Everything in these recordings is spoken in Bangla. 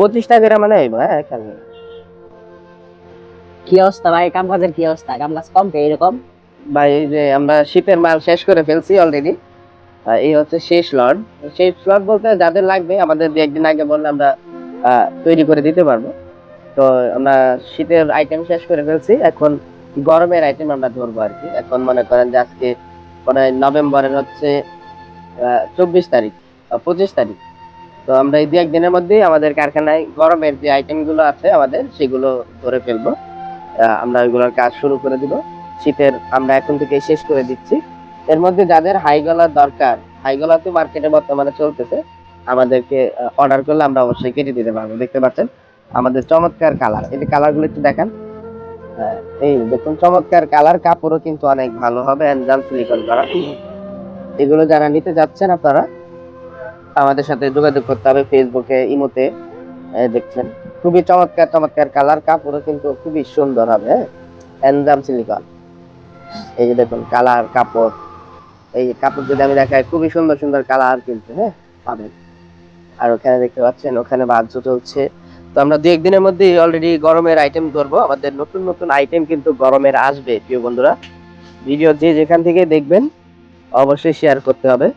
পঁচিশ টাকা করে মানে হইব হ্যাঁ কি অবস্থা ভাই? কাম কাজের কি অবস্থা? কাম কাজ কম কে এরকম? ভাই এই যে আমরা শীতের মাল শেষ করে ফেলছি অলরেডি এই হচ্ছে শেষ লট। শেষ লট বলতে যাদের লাগবে আমাদের দু একদিন আগে বললে আমরা তৈরি করে দিতে পারব। তো আমরা শীতের আইটেম শেষ করে ফেলছি। এখন গরমের আইটেম আমরা ধরবো আর কি। এখন মনে করেন যে আজকে মনে নভেম্বরের হচ্ছে চব্বিশ তারিখ পঁচিশ তারিখ। তো আমরা এই দু একদিনের মধ্যেই আমাদের কারখানায় গরমের যে আইটেমগুলো আছে আমাদের, সেগুলো ধরে ফেলব। আমরা ওইগুলোর কাজ শুরু করে দিব। শীতের আমরা এখন থেকে শেষ করে দিচ্ছি। এর মধ্যে যাদের হাই গলার দরকার হাই গলা তো মার্কেটে বর্তমানে চলতেছে, আমাদেরকে অর্ডার করলে আমরা অবশ্যই কেটে দিতে পারব, দেখতে পাচ্ছেন? আমাদের চমৎকার কালার এই কালারগুলো একটু দেখান। এই দেখুন, চমৎকার কালার কাপড়ও কিন্তু অনেক ভালো হবে সিলিকন করা। এগুলো যারা নিতে যাচ্ছেন আপনারা আমাদের সাথে যোগাযোগ করতে হবে ফেসবুকে ইমোতে দেখছেন, খুবই চমৎকার চমৎকার কালার কাপড়ও কিন্তু খুবই সুন্দর হবে হ্যাঁ? সিলিকন এই যে দেখুন কালার কাপড়। এই কাপড় যদি আমি দেখাই, খুবই সুন্দর সুন্দর কালার কিন্তু হ্যাঁ? পাবেন। আর ওখানে দেখতে পাচ্ছেন, ওখানে বাদ্য চলছে। তো আমরা দু একদিনের মধ্যে অলরেডি গরমের আইটেম ধরবো। আমাদের নতুন নতুন আইটেম কিন্তু গরমের আসবে, প্রিয় বন্ধুরা। ভিডিও যে যেখান থেকে দেখবেন, অবশ্যই শেয়ার করতে হবে।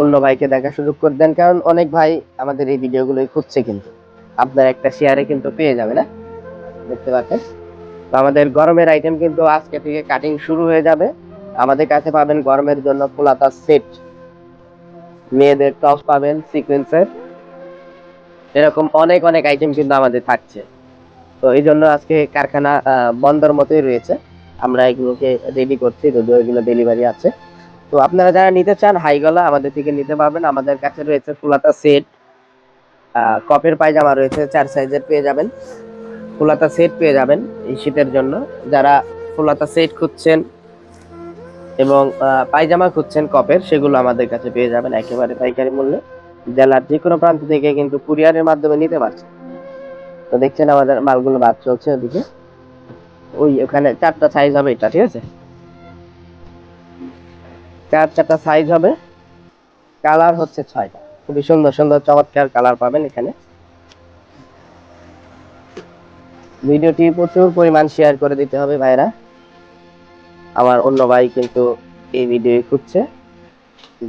অন্য ভাইকে দেখার সুযোগ করে দেন, কারণ অনেক ভাই আমাদের এই ভিডিওগুলোই খুঁজছে কিন্তু। আপনার একটা শেয়ারে কিন্তু পেয়ে যাবে না? দেখতে পাচ্ছেন? তো আমাদের গরমের আইটেম কিন্তু আজকে থেকে কাটিং শুরু হয়ে যাবে। আমাদের কাছে পাবেন গরমের জন্য পোলাতা সেট মেয়েদের টপ পাবেন সিকোয়েন্সের এরকম অনেক অনেক আইটেম কিন্তু আমাদের থাকছে। তো এই জন্য আজকে কারখানা বন্ধর মতোই রয়েছে। আমরা এগুলোকে রেডি করছি, যদিও এগুলো ডেলিভারি আছে। তো আপনারা যারা নিতে চান হাই গলা আমাদের থেকে নিতে পারবেন। আমাদের কাছে রয়েছে ফুলাতা সেট কপের পায়জামা রয়েছে, চার সাইজের পেয়ে যাবেন। ফুলাতা সেট পেয়ে যাবেন এই শীতের জন্য। যারা ফুলাতা সেট খুঁজছেন এবং পায়জামা খুঁজছেন কপের, সেগুলো আমাদের কাছে পেয়ে যাবেন একেবারে পাইকারি মূল্যে। জেলার যে কোনো প্রান্ত থেকে কিন্তু কুরিয়ারের মাধ্যমে নিতে পারছেন। তো দেখছেন আমাদের মালগুলো বাদ চলছে ওদিকে। ওই ওখানে চারটা সাইজ হবে এটা, ঠিক আছে? চার, চারটা সাইজ হবে। কালার হচ্ছে ছয়টা। খুবই সুন্দর সুন্দর, চমৎকার কালার পাবেন এখানে। ভিডিওটি প্রচুর পরিমাণ শেয়ার করে দিতে হবে ভাইরা আমার অন্য ভাই কিন্তু এই ভিডিও খুঁজছে,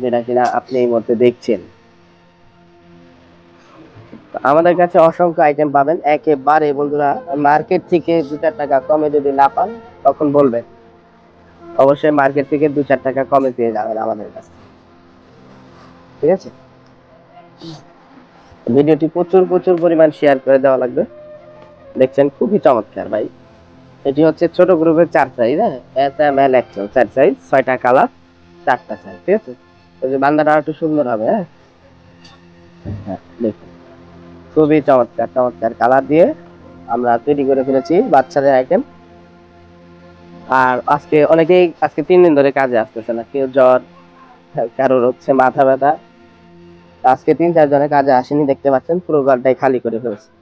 যেটা কিনা আপনি এই মধ্যে দেখছেন। আমাদের কাছে অসংখ্য আইটেম পাবেন। একেবারে বন্ধুরা মার্কেট থেকে দু টাকা কমে যদি না পান, তখন বলবেন। অবশ্যই মার্কেট থেকে দু চার টাকা কমে পেয়ে যাবেন আমাদের কাছে। ঠিক আছে? ভিডিওটি প্রচুর প্রচুর পরিমাণ শেয়ার করে দেওয়া লাগবে। দেখছেন, খুবই চমৎকার ভাই। এটি হচ্ছে ছোট গ্রুপের চার সাইজ হ্যাঁ? চার সাইজ ছয়টা কালার চারটা সাইজ ঠিক আছে? ওই যে বান্দাটা একটু সুন্দর হবে হ্যাঁ? হ্যাঁ দেখুন। খুবই চমৎকার চমৎকার কালার দিয়ে আমরা তৈরি করে ফেলেছি বাচ্চাদের আইটেম আর আজকে অনেকেই আজকে তিন দিন ধরে কাজে আসতেছে না, কেউ জ্বর, কারোর হচ্ছে মাথা ব্যথা। আজকে তিন চার জনের কাজে আসেনি, দেখতে পাচ্ছেন, পুরো ঘরটাই খালি করে ফেলছে।